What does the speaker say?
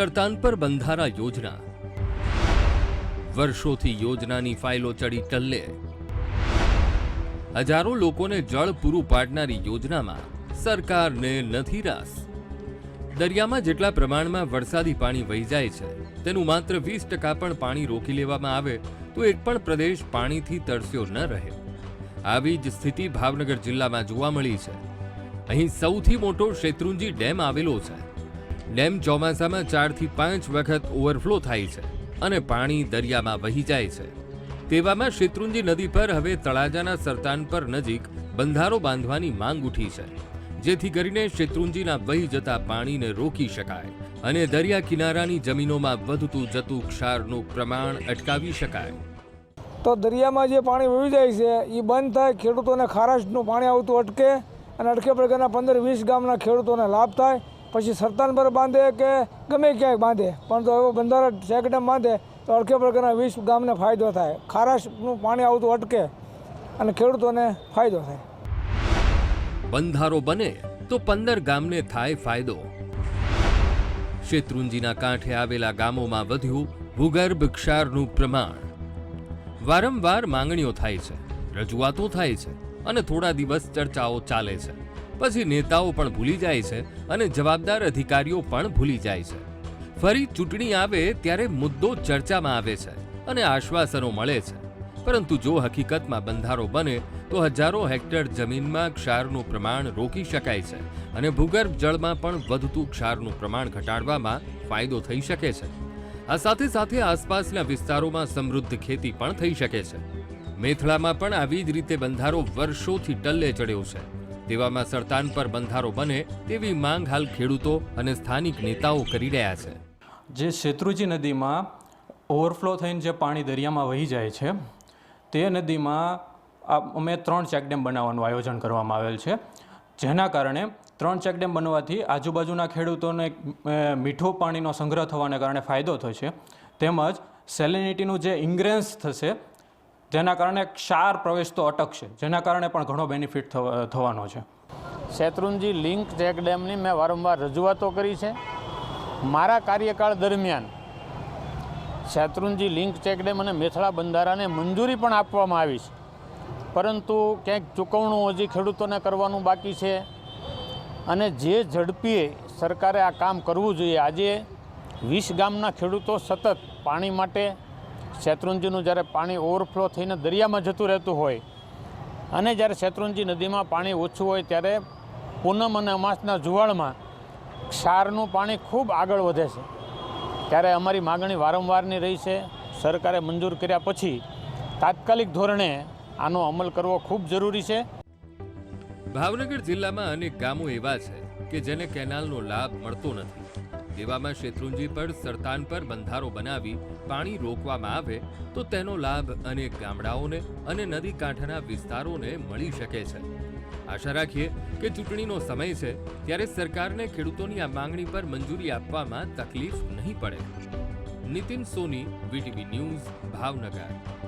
સરતાનપર બંધારા યોજના. વર્ષોથી યોજનાની ફાઇલો ચડી ટલ્લે. હજારો લોકોને જળ પૂરું પાડનારી યોજનામાં સરકારને નથી રાસ. દરિયામાં જેટલા પ્રમાણમાં વરસાદી પાણી વહી જાય છે, તેનું માત્ર વીસ ટકા પણ પાણી રોકી લેવામાં આવે, તો એક પણ પ્રદેશ પાણીથી તરસ્યો ન રહે. આવી જ સ્થિતિ ભાવનગર જિલ્લામાં જોવા મળી છે. અહીં સૌથી મોટો શેત્રુંજી ડેમ આવેલો છે. ડેમ ચોમાસામાં ચારથી પાંચ વખત ઓવરફ્લો થાય છે અને પાણી દરિયામાં વહી જાય છે. તેવામાં શેત્રુંજી નદી પર હવે તળાજાના સરતાન પર નજીક બંધારો બાંધવાની માંગ ઉઠી છે, જેથી કરીને શેત્રુંજીના વહી જતા પાણીને રોકી શકાય અને દરિયા કિનારાની જમીનોમાં વધતું જતું ક્ષારનું પ્રમાણ અટકાવી શકાય. તો દરિયામાં જે પાણી વહી જાય છે એ બંધ થાય, ખેડૂતોને ખારાશનું પાણી આવતું અટકે અને અટકે પ્રકારના પંદર વીસ ગામના ખેડૂતોને લાભ થાય. પછી સરતાન પર બાંધે કે ગમે ક્યાંય બાંધે. પણ તો એવો બંધારા ચેકડેમ બાંધે તો અડકે પ્રકારના વીસ ગામને ફાયદો થાય. ખારાશનું પાણી આવતું અટકે અને ખેડૂતોને ફાયદો થાય. બંધારો બને તો પંદર ગામને થાય ફાયદો. શેત્રુંજીના કાંઠે આવેલા ગામોમાં વધ્યું ભૂગર્ભ ક્ષારનું પ્રમાણ. વારંવાર માંગણીઓ થાય છે, રજૂઆતો થાય છે અને થોડા દિવસ ચર્ચાઓ ચાલે છે. પછી નેતાઓ પણ ભૂલી જાય છે અને જવાબદાર અધિકારીઓ પણ ભૂલી જાય છે. ફરી ચૂંટણી આવે ત્યારે મુદ્દો ચર્ચામાં આવે છે અને આશ્વાસનો મળે છે. પરંતુ જો હકીકતમાં બંધારો બને, તો હજારો હેક્ટર જમીનમાં ક્ષારનું પ્રમાણ રોકી શકાય છે અને ભૂગર્ભ જળમાં પણ વધતું ક્ષારનું પ્રમાણ ઘટાડવામાં ફાયદો થઈ શકે છે. આ સાથે સાથે આસપાસના વિસ્તારોમાં સમૃદ્ધ ખેતી પણ થઈ શકે છે. મેથળામાં પણ આવી જ રીતે બંધારો વર્ષોથી ટલ્લે ચડ્યો છે. તેવામાં સરતાન પર બંધારો બને તેવી માંગ હાલ ખેડૂતો અને સ્થાનિક નેતાઓ કરી રહ્યા છે. જે શેત્રુજી નદીમાં ઓવરફ્લો થઈને જે પાણી દરિયામાં વહી જાય છે, તે નદીમાં અમે ત્રણ ચેકડેમ બનાવવાનું આયોજન કરવામાં આવેલ છે, જેના કારણે ત્રણ ચેકડેમ બનવાથી આજુબાજુના ખેડૂતોને મીઠું પાણીનો સંગ્રહ થવાને કારણે ફાયદો થશે. તેમજ સેલિનિટીનું જે ઇન્ગ્રેન્સ થશે જેના કારણે ક્ષાર પ્રવેશ તો અટકશે જેના કારણે પણ ઘણો બેનિફિટ થવા- થવાનો છે. શેત્રુંજી, લિંક ચેક ડેમની મેં વારંવાર રજૂઆતો કરી છે. મારા કાર્યકાળ દરમિયાન શેત્રુંજી, લિંક ચેક ડેમ અને મેથળા બંધારાને મંજૂરી પણ આપવામાં આવી છે. પરંતુ ક્યાંક ચૂકવણું હજી ખેડૂતોને કરવાનું બાકી છે અને જે ઝડપીએ સરકારે આ કામ કરવું જોઈએ. આજે વીસ ગામના ખેડૂતો સતત પાણી માટે શેત્રુંજીનું જ્યારે પાણી ઓવરફ્લો થઈને દરિયામાં જતું રહેતું હોય અને જ્યારે શેત્રુંજી નદીમાં પાણી ઓછું હોય ત્યારે પૂનમ અને અમાસના જુવાળમાં ક્ષારનું પાણી ખૂબ આગળ વધે છે. ત્યારે અમારી માગણી વારંવારની રહી છે, સરકારે મંજૂર કર્યા પછી તાત્કાલિક ધોરણે આનો અમલ કરવો ખૂબ જરૂરી છે. ભાવનગર જિલ્લામાં અનેક ગામો એવા છે કે જેને કેનાલનો લાભ મળતો નથી. તેવામાં શેત્રુંજી પર સરતાન પર બંધારો બનાવી પાણી રોકવામાં આવે, તો તેનો લાભ અનેક ગામડાઓને અને નદી કાંઠાના વિસ્તારોને મળી શકે છે. આશા રાખીએ કે ચૂંટણીનો સમય છે, ત્યારે સરકારને ખેડૂતોની આ માંગણી પર મંજૂરી આપવામાં તકલીફ નહીં પડે. Nitin Soni, VTV news, Bhavnagar.